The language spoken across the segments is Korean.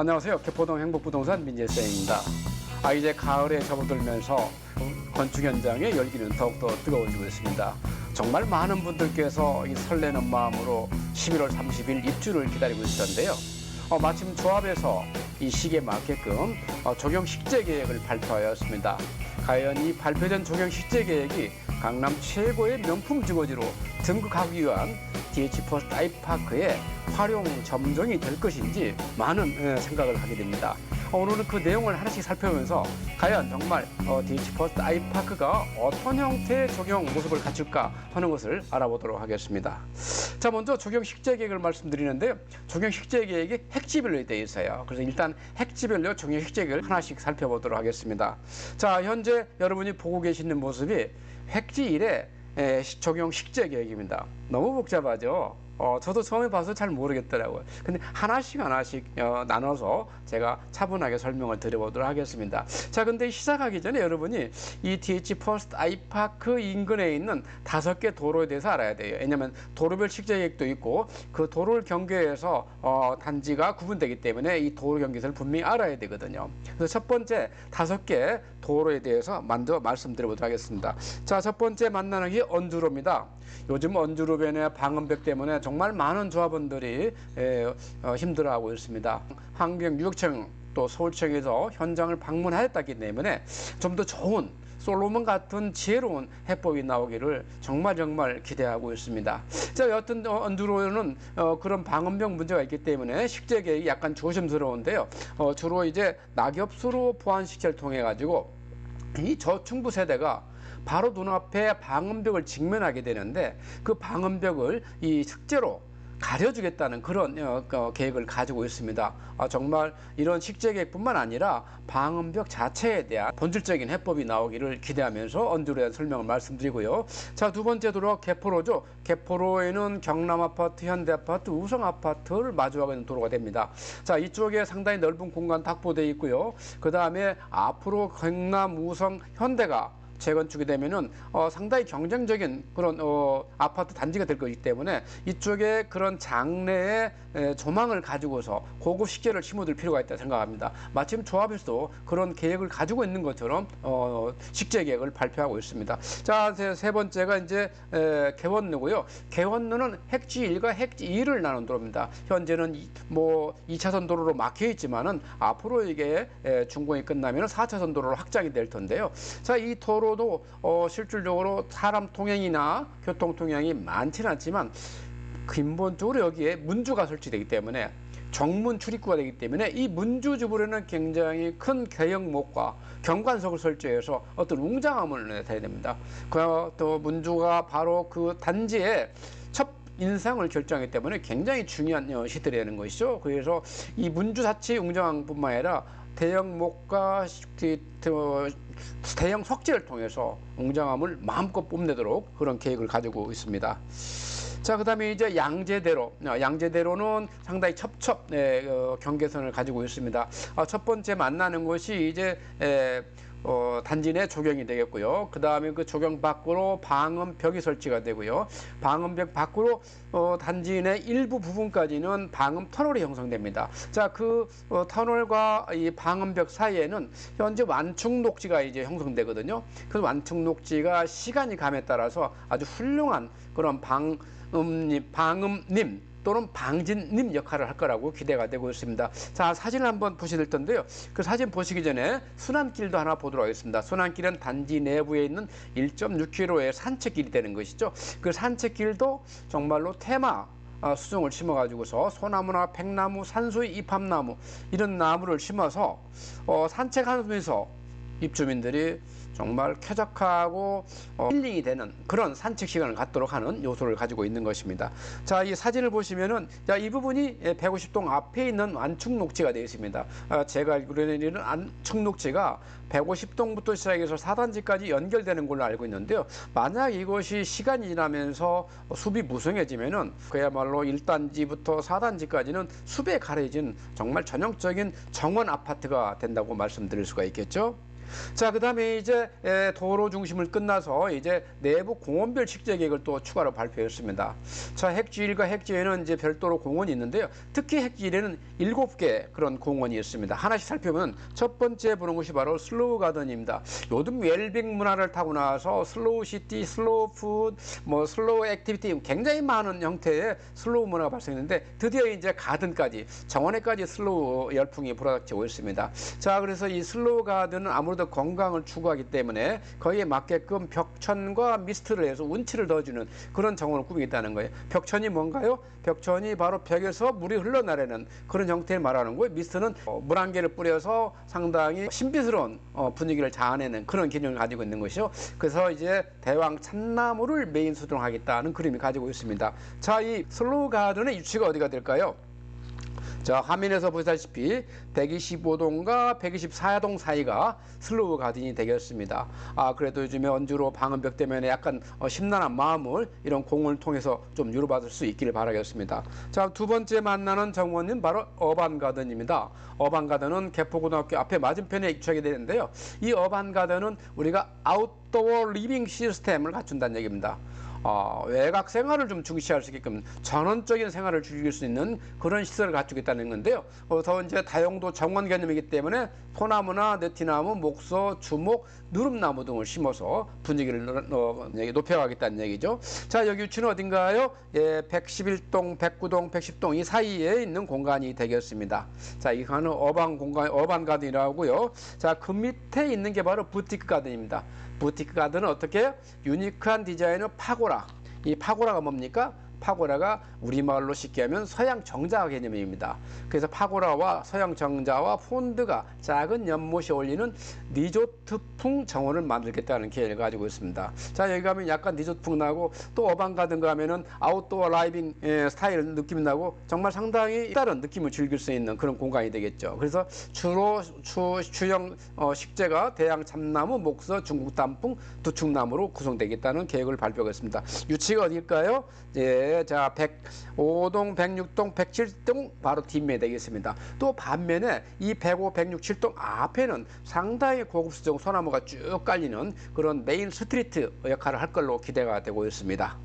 안녕하세요. 개포동 행복부동산 민재쌤입니다. 아 이제 가을에 접어들면서 건축 현장의 열기는 더욱더 뜨거워지고 있습니다. 정말 많은 분들께서 이 설레는 마음으로 11월 30일 입주를 기다리고 있던데요. 어, 마침 조합에서 이 시기에 맞게끔 어, 적용 식재 계획을 발표하였습니다. 과연 이 발표된 적용 식재 계획이 강남 최고의 명품 주거지로 등극하기 위한 DH 퍼스트 아이파크의 활용 점정이 될 것인지 많은 예, 생각을 하게 됩니다. 어, 오늘은 그 내용을 하나씩 살펴보면서 과연 정말 어, DH 퍼스트 아이파크가 어떤 형태의 적용 모습을 갖출까 하는 것을 알아보도록 하겠습니다. 자, 먼저 적용 식재 계획을 말씀드리는데요. 적용 식재 계획이 핵지별로 되어 있어요. 그래서 일단 핵지별로 적용 식재 계획을 하나씩 살펴보도록 하겠습니다. 자, 현재 여러분이 보고 계시는 모습이 획지 1의 에, 시- 적용 식재 계획입니다. 너무 복잡하죠? 어, 저도 처음에 봐서 잘 모르겠더라고요. 근데 하나씩 하나씩 어, 나눠서 제가 차분하게 설명을 드려보도록 하겠습니다. 자, 근데 시작하기 전에 여러분이 이 DH 퍼스트 아이파크 인근에 있는 다섯 개 도로에 대해서 알아야 돼요. 왜냐하면 도로별 식재 계획도 있고 그 도로를 경계해서 어, 단지가 구분되기 때문에 이 도로 경계선을 분명히 알아야 되거든요. 그래서 첫 번째 다섯 개 도로에 대해서 먼저 말씀드려보도록 하겠습니다. 자, 첫 번째 만나는 게 언주로입니다. 요즘 언주로변의 방음벽 때문에 정말 많은 조합원들이 에, 어, 힘들어하고 있습니다. 환경유역청 또 서울청에서 현장을 방문하였다기 때문에 좀 더 좋은 솔로몬 같은 지혜로운 해법이 나오기를 정말 정말 기대하고 있습니다. 자, 여튼 어, 언두로는 어, 그런 방음벽 문제가 있기 때문에 식재 계획이 약간 조심스러운데요. 어, 주로 이제 낙엽수로 보완 식재를 통해 가지고 이 저충부 세대가 바로 눈앞에 방음벽을 직면하게 되는데 그 방음벽을 이 식재로 가려주겠다는 그런 어, 어, 계획을 가지고 있습니다. 아, 정말 이런 식재 계획뿐만 아니라 방음벽 자체에 대한 본질적인 해법이 나오기를 기대하면서 언주로에 대한 설명을 말씀드리고요. 자, 두 번째 도로 개포로죠. 개포로에는 경남 아파트, 현대 아파트, 우성 아파트를 마주하고 있는 도로가 됩니다. 자, 이쪽에 상당히 넓은 공간 확보되어 있고요. 그 다음에 앞으로 경남, 우성, 현대가 재건축이 되면은 어, 상당히 경쟁적인 그런 어, 아파트 단지가 될 거기 때문에 이쪽에 그런 장래의 에, 조망을 가지고서 고급 식재를 심어둘 필요가 있다 생각합니다. 마침 조합에서도 그런 계획을 가지고 있는 것처럼 어, 식재 계획을 발표하고 있습니다. 자, 세, 세 번째가 이제 에, 개원로고요. 개원로는 핵지 1과 핵지 2를 나눈 도로입니다. 현재는 이, 뭐 2차선 도로로 막혀 있지만은 앞으로 이게 에, 준공이 끝나면 4차선 도로로 확장이 될 텐데요. 자, 이 도로 도 어, 실질적으로 사람 통행이나 교통 통행이 많지는 않지만 근본적으로 여기에 문주가 설치되기 때문에 정문 출입구가 되기 때문에 이 문주 주변에는 굉장히 큰 개형목과 경관석을 설치해서 어떤 웅장함을 내야 됩니다. 그또 문주가 바로 그 단지의 첫 인상을 결정하기 때문에 굉장히 중요한 어, 시들이 되는 것이죠. 그래서 이 문주 자체의 웅장함뿐만 아니라 대형목과 그, 그, 대형 석재를 통해서 웅장함을 마음껏 뽐내도록 그런 계획을 가지고 있습니다. 자, 그 다음에 이제 양재대로. 어, 양재대로는 상당히 첩첩 네, 어, 경계선을 가지고 있습니다. 어, 첫 번째 만나는 곳이 이제 에, 어, 단지 내 조경이 되겠고요. 그 다음에 그 조경 밖으로 방음벽이 설치가 되고요. 방음벽 밖으로 어, 단지 내 일부 부분까지는 방음 터널이 형성됩니다. 자, 그 어, 터널과 이 방음벽 사이에는 현재 완충 녹지가 이제 형성되거든요. 그 완충 녹지가 시간이 감에 따라서 아주 훌륭한 그런 방 음님, 방음님 또는 방진님 역할을 할 거라고 기대가 되고 있습니다. 자, 사진을 한번 보실 텐데요. 그 사진 보시기 전에 순환길도 하나 보도록 하겠습니다. 순환길은 단지 내부에 있는 1.6km의 산책길이 되는 것이죠. 그 산책길도 정말로 테마 어, 수종을 심어가지고서 소나무나 백나무, 산수의 이팝나무 이런 나무를 심어서 어, 산책하면서 입주민들이 정말 쾌적하고 어, 힐링이 되는 그런 산책 시간을 갖도록 하는 요소를 가지고 있는 것입니다. 자, 이 사진을 보시면은 자, 이 부분이 150동 앞에 있는 완충 녹지가 되어 있습니다. 아, 제가 알기로는 완충 녹지가 150동부터 시작해서 4단지까지 연결되는 걸로 알고 있는데요. 만약 이것이 시간이 지나면서 숲이 무성해지면은 그야말로 1단지부터 4단지까지는 숲에 가려진 정말 전형적인 정원 아파트가 된다고 말씀드릴 수가 있겠죠. 자, 그 다음에 이제 에, 도로 중심을 끝나서 이제 내부 공원별 식재 계획을 또 추가로 발표했습니다. 자, 핵지일과 핵지에는 이제 별도로 공원이 있는데요. 특히 핵지일에는 일곱 개 그런 공원이 있습니다. 하나씩 살펴보면 첫 번째 보는 곳이 바로 슬로우 가든입니다. 요즘 웰빙 문화를 타고 나서 슬로우 시티, 슬로우 푸드, 뭐 슬로우 액티비티 굉장히 많은 형태의 슬로우 문화가 발생했는데 드디어 이제 가든까지 정원에까지 슬로우 열풍이 불어닥치고 있습니다. 자, 그래서 이 슬로우 가든은 아무래도 건강을 추구하기 때문에 거기에 맞게끔 벽천과 미스트를 해서 운치를 넣어주는 그런 정원을 꾸미겠다는 거예요. 벽천이 뭔가요? 벽천이 바로 벽에서 물이 흘러나르는 그런 형태를 말하는 거예요. 미스트는 어, 물안개를 뿌려서 상당히 신비스러운 어, 분위기를 자아내는 그런 기능을 가지고 있는 것이죠. 그래서 이제 대왕 참나무를 메인 수종하겠다는 그림이 가지고 있습니다. 자, 이 슬로우 가든의 위치가 어디가 될까요? 자, 화면에서 보시다시피 125동과 124동 사이가 슬로우 가든이 되겠습니다. 아, 그래도 요즘에 언주로 방음벽 때문에 약간 어, 심란한 마음을 이런 공을 통해서 좀 유로받을 수 있기를 바라겠습니다. 자, 두 번째 만나는 정원은 바로 어반 가든입니다. 어반 가든은 개포고등학교 앞에 맞은편에 위치하게 되는데요. 이 어반 가든은 우리가 아웃도어 리빙 시스템을 갖춘다는 얘기입니다. 어, 외곽 생활을 좀 중시할 수 있게끔 전원적인 생활을 즐길 수 있는 그런 시설을 갖추겠다는 건데요. 그래서 이제 다용도 정원 개념이기 때문에 소나무나 느티나무, 목서, 주목, 누름나무 등을 심어서 분위기를 어, 높여가겠다는 얘기죠. 자, 여기 위치는 어딘가요? 예, 111동, 109동, 110동 이 사이에 있는 공간이 되겠습니다. 자, 이거는 어반 공간, 어반 가든이라고요. 자, 그 밑에 있는 게 바로 부티크 가든입니다. 부티크 가든은 어떻게 해요? 유니크한 디자인의 파고라. 이 파고라가 뭡니까? 파고라가 우리말로 쉽게 하면 서양 정자 개념입니다. 그래서 파고라와 서양 정자와 폰드가 작은 연못이 어울리는 리조트풍 정원을 만들겠다는 계획을 가지고 있습니다. 자 여기 가면 약간 리조트풍 나고 또 어반가든 가면은 아웃도어 라이빙 예, 스타일 느낌이 나고 정말 상당히 다른 느낌을 즐길 수 있는 그런 공간이 되겠죠. 그래서 주로 주, 주형 어, 식재가 대양 참나무, 목서, 중국 단풍, 두충나무로 구성되겠다는 계획을 발표했습니다. 위치가 어디일까요? 예, 자 105동, 106동, 107동 바로 뒷면에 되겠습니다. 또 반면에 이 105, 106, 7동 앞에는 상당히 고급스러운 소나무가 쭉 깔리는 그런 메인 스트리트 역할을 할 걸로 기대가 되고 있습니다.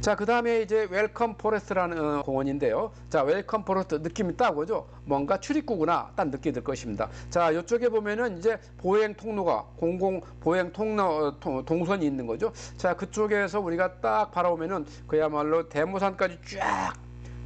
자, 그 다음에 이제 웰컴 포레스트라는 어, 공원인데요. 자, 웰컴 포레스트 느낌이 딱 오죠? 뭔가 출입구구나 딱 느낌이 들 것입니다. 자, 이쪽에 보면은 이제 보행 통로가 공공 보행 통로 어, 통- 동선이 있는 거죠. 자, 그쪽에서 우리가 딱 바라보면은 그야말로 대모산까지 쫙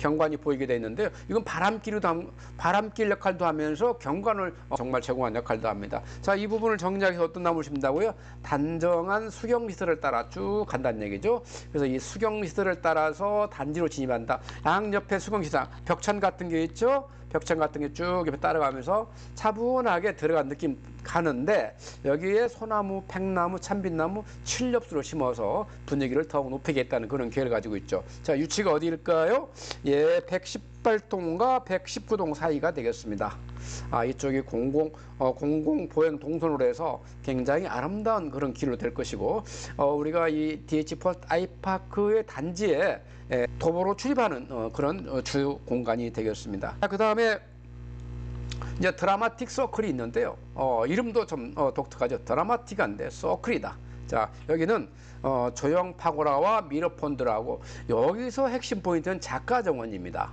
경관이 보이게 돼 있는데요. 이건 바람길도 함- 바람길 역할도 하면서 경관을 어, 정말 제공한 역할도 합니다. 자, 이 부분을 정리해서 어떤 나무를 심다고요? 단정한 수경 시설을 따라 쭉 간다는 얘기죠. 그래서 이 수경 시설을 따라서 단지로 진입한다. 양 옆에 수경 시설, 벽천 같은 게 있죠. 벽천 같은 게 쭉 옆에 따라가면서 차분하게 들어간 느낌 가는데 여기에 소나무, 팽나무, 참빛나무, 칠렵수를 심어서 분위기를 더욱 높이겠다는 그런 계획을 가지고 있죠. 자, 위치가 어디일까요? 예, 118동과 119동 사이가 되겠습니다. 아, 이쪽이 공공 어, 공공 보행 동선으로 해서 굉장히 아름다운 그런 길로 될 것이고 어, 우리가 이 DH 퍼스트 아이파크의 단지에 예, 도보로 출입하는 어, 그런 어, 주요 공간이 되겠습니다. 그 다음에 이제 드라마틱 서클이 있는데요. 어, 이름도 좀 어, 독특하죠. 드라마틱한데 서클이다. 자, 여기는 어, 조형 파고라와 미러폰드라고 여기서 핵심 포인트는 작가 정원입니다.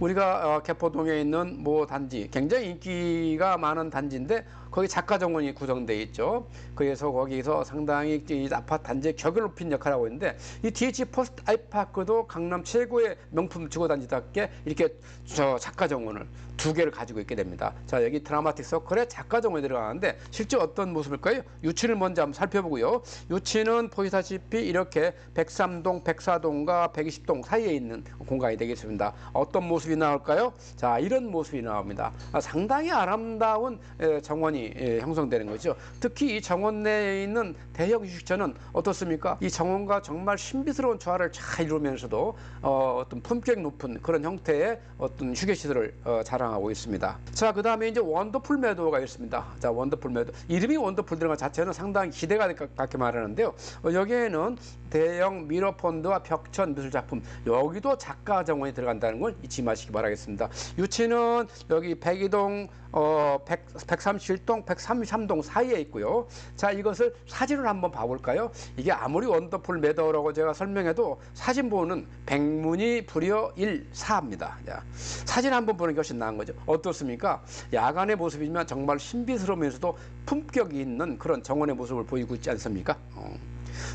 우리가 어, 개포동에 있는 모 단지 굉장히 인기가 많은 단지인데 거기 작가 정원이 구성되어 있죠. 그래서 거기서 상당히 이 아파트 단지의 격을 높인 역할을 하고 있는데 이 DH 포스트 아이파크도 강남 최고의 명품 주거 단지답게 이렇게 저 작가 정원을 두 개를 가지고 있게 됩니다. 자 여기 드라마틱 서클에 작가 정원이 들어가는데 실제 어떤 모습일까요? 유치를 먼저 한번 살펴보고요. 유치는 보시다시피 이렇게 103동, 104동과 120동 사이에 있는 공간이 되겠습니다. 어떤 모습이 나올까요? 자 이런 모습이 나옵니다. 아, 상당히 아름다운 에, 정원이 에, 형성되는 거죠. 특히 이 정원 내에 있는 대형 휴식처는 어떻습니까? 이 정원과 정말 신비스러운 조화를 잘 이루면서도 어, 어떤 품격 높은 그런 형태의 어떤 휴게 시설을 어, 자랑하고 있습니다. 자, 그 다음에 이제 원더풀 매도가 있습니다. 자, 원더풀 매도. 이름이 원더풀 들어간 자체는 상당히 기대가 될것 같게 말하는데요. 어, 여기에는 대형 미러폰드와 벽천 미술 작품 여기도 작가 정원이 들어간다는 걸 잊지 마시기 바라겠습니다. 유치는 여기 백이동 어, 100, 137동, 130동, 133동 사이에 있고요. 자, 이것을 사진을 한번 봐볼까요? 이게 아무리 원더풀 매더라고 제가 설명해도 사진 보는 백문이 불여 일사입니다. 자, 사진 한번 보는 게 훨씬 나은 거죠. 어떻습니까? 야간의 모습이지만 정말 신비스러우면서도 품격이 있는 그런 정원의 모습을 보이고 있지 않습니까? 어.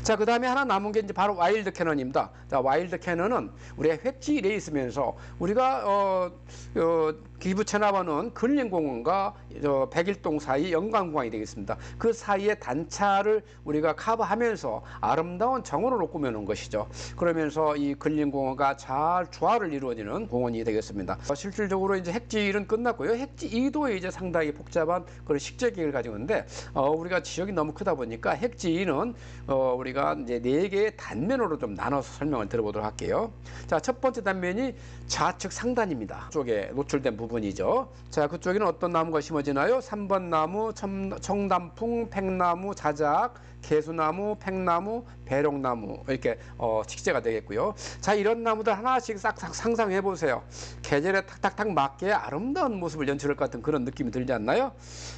자, 그 다음에 하나 남은 게 이제 바로 와일드 캐논입니다. 자, 와일드 캐논은 우리가 획지일에 있으면서 우리가, 어, 어, 기부 체납하는 근린공원과 저 백일동 사이 영광공원이 되겠습니다. 그 사이에 단차를 우리가 커버하면서 아름다운 정원으로 꾸며놓은 것이죠. 그러면서 이 근린공원과 잘 조화를 이루어지는 공원이 되겠습니다. 어, 실질적으로 이제 핵지일은 끝났고요. 핵지 2도에 이제 상당히 복잡한 그런 식재 계획을 가지고 있는데 어, 우리가 지역이 너무 크다 보니까 핵지 2는 어, 우리가 이제 네 개의 단면으로 좀 나눠서 설명을 들어보도록 할게요. 자, 첫 번째 단면이 좌측 상단입니다. 쪽에 노출된 부분이죠. 자, 그쪽에는 어떤 나무가 심어지나요? 3번 나무, 청, 청단풍, 팽나무, 자작, 개수나무, 팽나무, 배롱나무 이렇게 어, 식재가 되겠고요. 자, 이런 나무들 하나씩 싹싹 상상해 보세요. 계절에 탁탁탁 맞게 아름다운 모습을 연출할 것 같은 그런 느낌이 들지 않나요?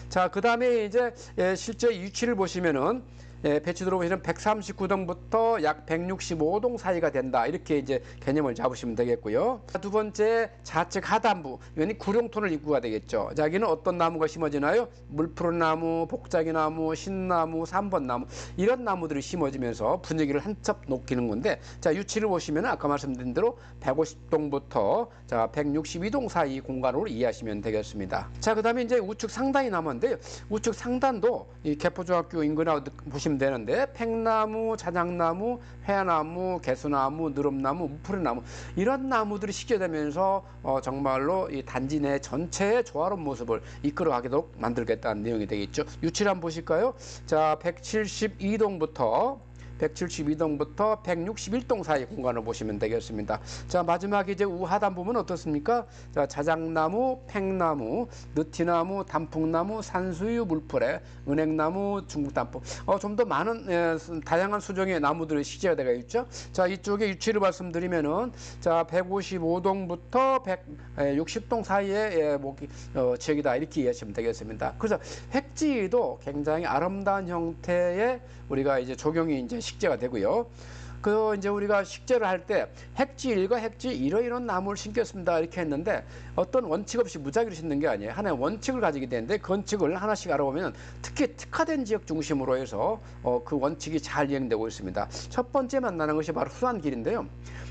자, 그 다음에 이제 예, 실제 위치를 보시면은 예, 배치 들어보시면 139동부터 약 165동 사이가 된다. 이렇게 이제 개념을 잡으시면 되겠고요. 자, 두 번째 좌측 하단부. 이건 구룡톤을 입구가 되겠죠. 자, 여기는 어떤 나무가 심어지나요? 물푸른나무, 복자기나무, 신나무, 삼번나무 이런 나무들이 심어지면서 분위기를 한첩 높이는 건데 자, 위치를 보시면 아까 말씀드린 대로 150동부터 자, 162동 사이 공간으로 이해하시면 되겠습니다. 자, 그다음에 이제 우측 상단이 남았는데요. 우측 상단도 이 개포중학교 인근하고 보시면 되는데 팽나무, 자작나무, 회나무, 개수나무, 느릅나무, 무프리나무 이런 나무들이 식재되면서 어, 정말로 이 단지 내 전체의 조화로운 모습을 이끌어가도록 만들겠다는 내용이 되겠죠. 유치를 한번 보실까요? 자, 172동부터 172동부터 161동 사이 공간을 보시면 되겠습니다. 자, 마지막 이제 우하단 부분 어떻습니까? 자, 자작나무, 팽나무, 느티나무, 단풍나무, 산수유, 물풀에, 은행나무, 중국 단풍. 어, 좀 더 많은 예, 다양한 수종의 나무들이 식재가 되어 있죠. 자, 이쪽에 위치를 말씀드리면은 자, 155동부터 160동 사이에 예, 뭐, 어, 지역이다 이렇게 이해하시면 되겠습니다. 그래서 핵지도 굉장히 아름다운 형태의 우리가 이제 적용이 이제 식재가 되고요. 그 이제 우리가 식재를 할 때 핵지 일과 핵지 이러이런 나무를 심겠습니다 이렇게 했는데 어떤 원칙 없이 무작위로 심는 게 아니에요. 하나의 원칙을 가지게 되는데 그 원칙을 하나씩 알아보면 특히 특화된 지역 중심으로 해서 어, 그 원칙이 잘 이행되고 있습니다. 첫 번째 만나는 것이 바로 수안길인데요.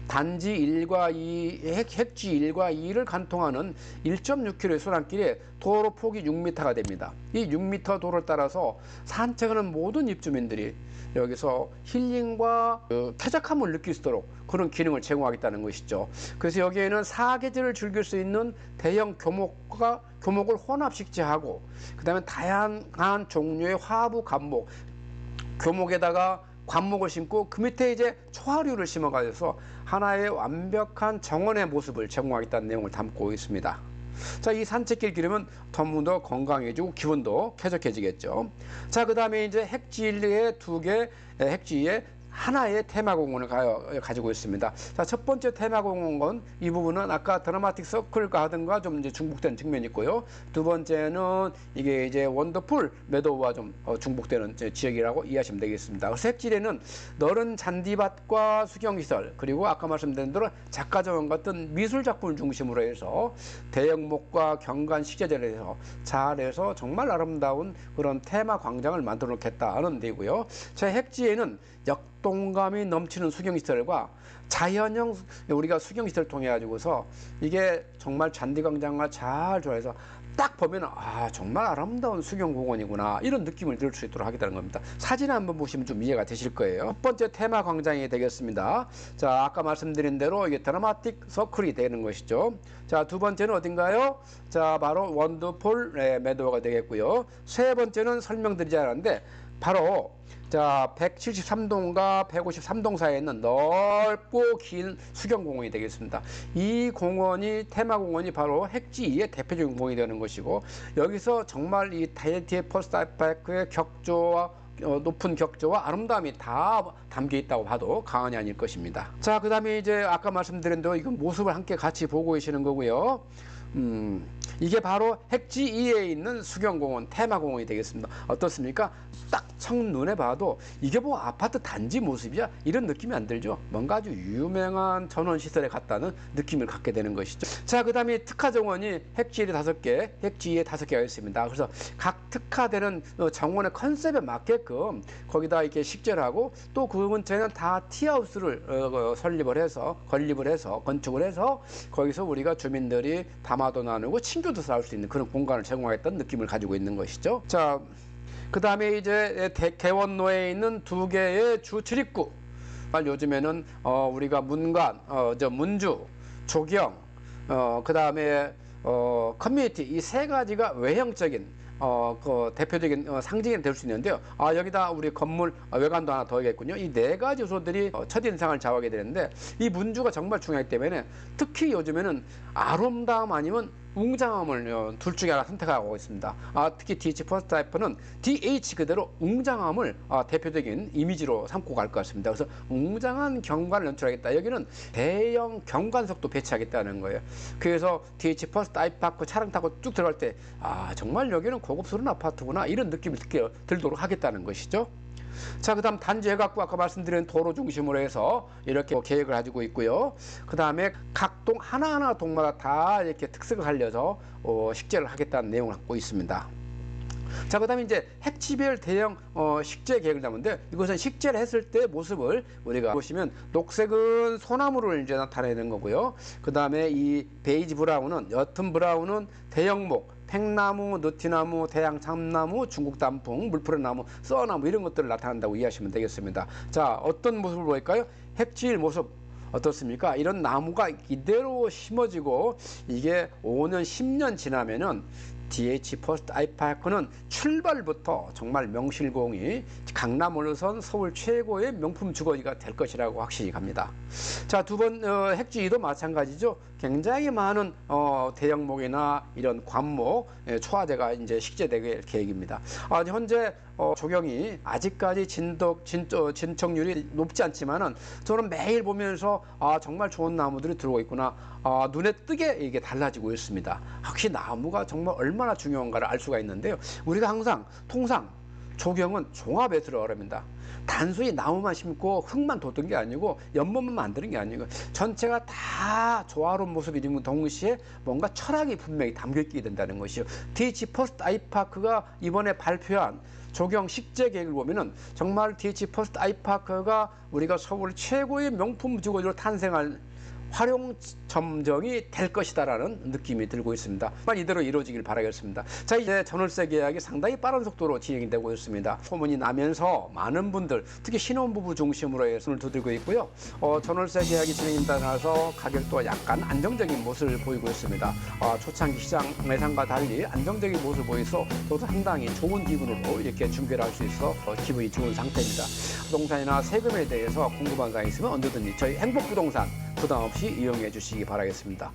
단지 1과 2 핵, 핵지 1과 2를 관통하는 1.6km의 수안길에 도로 폭이 6m가 됩니다. 이 6m 도로를 따라서 산책하는 모든 입주민들이 여기서 힐링과 그 쾌적함을 느낄 수 있도록 그런 기능을 제공하겠다는 것이죠. 그래서 여기에는 사계절을 즐길 수 있는 대형 교목과 교목을 혼합 식재하고 그다음에 다양한 종류의 화부 감목 교목에다가 관목을 심고 그 밑에 이제 초하류를 심어가지고 하나의 완벽한 정원의 모습을 제공하겠다는 내용을 담고 있습니다. 자, 이 산책길 기르면 전문도 건강해지고 기분도 쾌적해지겠죠. 자, 그 다음에 이제 핵지에 두 개, 핵지에 하나의 테마공원을 가, 지고 있습니다. 자, 첫 번째 테마공원 이 부분은 아까 드라마틱 서클과 하던가 좀 이제 중복된 측면이 있고요. 두 번째는 이게 이제 원더풀 메도우와 좀 어, 중복되는 지역이라고 이해하시면 되겠습니다. 핵지에는 너른 잔디밭과 수경시설 그리고 아까 말씀드린 대로 작가정원 같은 미술 작품을 중심으로 해서 대형목과 경관 식재재를 해서 잘해서 정말 아름다운 그런 테마 광장을 만들어 놓겠다는 데고요. 제 핵지에는 역 동감이 넘치는 수경 시설과 자연형 우리가 수경 시설을 통해 가지고서 이게 정말 잔디광장과 잘 조화해서 딱 보면 아 정말 아름다운 수경공원이구나 이런 느낌을 들 수 있도록 하겠다는 겁니다. 사진 한번 보시면 좀 이해가 되실 거예요. 첫 번째 테마 광장이 되겠습니다. 자 아까 말씀드린 대로 이게 드라마틱 서클이 되는 것이죠. 자 두 번째는 어딘가요? 자 바로 원더풀 네, 매도가 되겠고요. 세 번째는 설명드리지 않았는데 바로 자, 173동과 153동 사이에 있는 넓고 긴 수경공원이 되겠습니다. 이 공원이 테마공원이 바로 핵지의 대표적인 공원이 되는 것이고 여기서 정말 이 다이어트의 퍼스트파크의 격조와 어, 높은 격조와 아름다움이 다 담겨 있다고 봐도 과언이 아닐 것입니다. 자, 그 다음에 이제 아까 말씀드린 대로 이건 모습을 함께 같이 보고 계시는 거고요. 음, 이게 바로 핵지 2에 있는 수경공원 테마공원이 되겠습니다. 어떻습니까? 딱 첫눈에 봐도 이게 뭐 아파트 단지 모습이야 이런 느낌이 안 들죠. 뭔가 아주 유명한 전원 시설에 갔다는 느낌을 갖게 되는 것이죠. 자, 그 다음에 특화 정원이 핵지일이 다섯 개, 핵지에 다섯 개가 있습니다. 그래서 각 특화되는 어, 정원의 컨셉에 맞게끔 거기다 이렇게 식재를 하고 또 그 근처에는 다 티하우스를 어, 어, 설립을 해서 건립을 해서 건축을 해서 거기서 우리가 주민들이 담화도 나누고 친교도 쌓을 수 있는 그런 공간을 제공하겠다는 느낌을 가지고 있는 것이죠. 자, 그 다음에 이제 대- 개원로에 있는 두 개의 주 출입구. 요즘에는 어, 우리가 문관, 어, 저 문주, 조경, 어, 그 다음에 어, 커뮤니티 이 세 가지가 외형적인 어, 그 대표적인 어, 상징이 될 수 있는데요. 아, 여기다 우리 건물 어, 외관도 하나 더하겠군요. 이 네 가지 요소들이 어, 첫인상을 좌우하게 되는데 이 문주가 정말 중요하기 때문에 특히 요즘에는 아름다움 아니면 웅장함을 어, 둘 중에 하나 선택하고 있습니다. 아, 특히 DH 퍼스트 타이프는 DH 그대로 웅장함을 아, 대표적인 이미지로 삼고 갈 것 같습니다. 그래서 웅장한 경관을 연출하겠다. 여기는 대형 경관석도 배치하겠다는 거예요. 그래서 DH 퍼스트 아이파크 차량 타고 쭉 들어갈 때 아, 정말 여기는 고급스러운 아파트구나 이런 느낌이 들도록 하겠다는 것이죠. 자, 그 다음 단지 해갖고 아까 말씀드린 도로 중심으로 해서 이렇게 계획을 가지고 있고요. 그 다음에 각 동 하나하나 동마다 다 이렇게 특색을 살려서 어, 식재를 하겠다는 내용을 갖고 있습니다. 자, 그 다음에 이제 핵지별 대형 어, 식재 계획을 잡는데 이것은 식재를 했을 때 모습을 우리가 보시면 녹색은 소나무를 이제 나타내는 거고요. 그 다음에 이 베이지 브라운은 옅은 브라운은 대형목, 팽나무, 느티나무, 대양 참나무, 중국 단풍, 물푸른 나무, 써나무 이런 것들을 나타낸다고 이해하시면 되겠습니다. 자, 어떤 모습을 보일까요? 핵지일 모습 어떻습니까? 이런 나무가 이대로 심어지고 이게 5년, 10년 지나면은 DH 퍼스트 아이파크는 출발부터 정말 명실공히 강남 올선 서울 최고의 명품 주거지가 될 것이라고 확신이 갑니다. 자, 두번 어, 핵지도 마찬가지죠. 굉장히 많은 어, 대형목이나 이런 관목, 예, 초화대가 이제 식재될 계획입니다. 아, 현재 어, 조경이 아직까지 진덕 진, 어, 진척률이 높지 않지만은 저는 매일 보면서 아 정말 좋은 나무들이 들어오고 있구나. 아, 눈에 띄게 이게 달라지고 있습니다. 확실히 나무가 정말 얼마나 중요한가를 알 수가 있는데요. 우리가 항상 통상 조경은 종합에 들어가랍니다. 단순히 나무만 심고 흙만 돋는 게 아니고 연못만 만드는 게 아니고 전체가 다 조화로운 모습이면 동시에 뭔가 철학이 분명히 담겨 있게 된다는 것이요. DH 퍼스트 아이파크가 이번에 발표한 조경 식재 계획을 보면은 정말 DH 퍼스트 아이파크가 우리가 서울 최고의 명품 주거지로 탄생할 활용 점정이 될 것이다라는 느낌이 들고 있습니다. 만 이대로 이루어지길 바라겠습니다. 자 이제 전월세 계약이 상당히 빠른 속도로 진행이 되고 있습니다. 소문이 나면서 많은 분들 특히 신혼부부 중심으로 해 손을 두들고 있고요. 어, 전월세 계약이 진행되면서 가격도 약간 안정적인 모습을 보이고 있습니다. 어, 초창기 시장 예상과 달리 안정적인 모습을 보여서 저도 상당히 좋은 기분으로 이렇게 준비를 할 수 있어 어, 기분이 좋은 상태입니다. 부동산이나 세금에 대해서 궁금한 사항 있으면 언제든지 저희 행복부동산 부담 없이 이용해 주시기 바라겠습니다.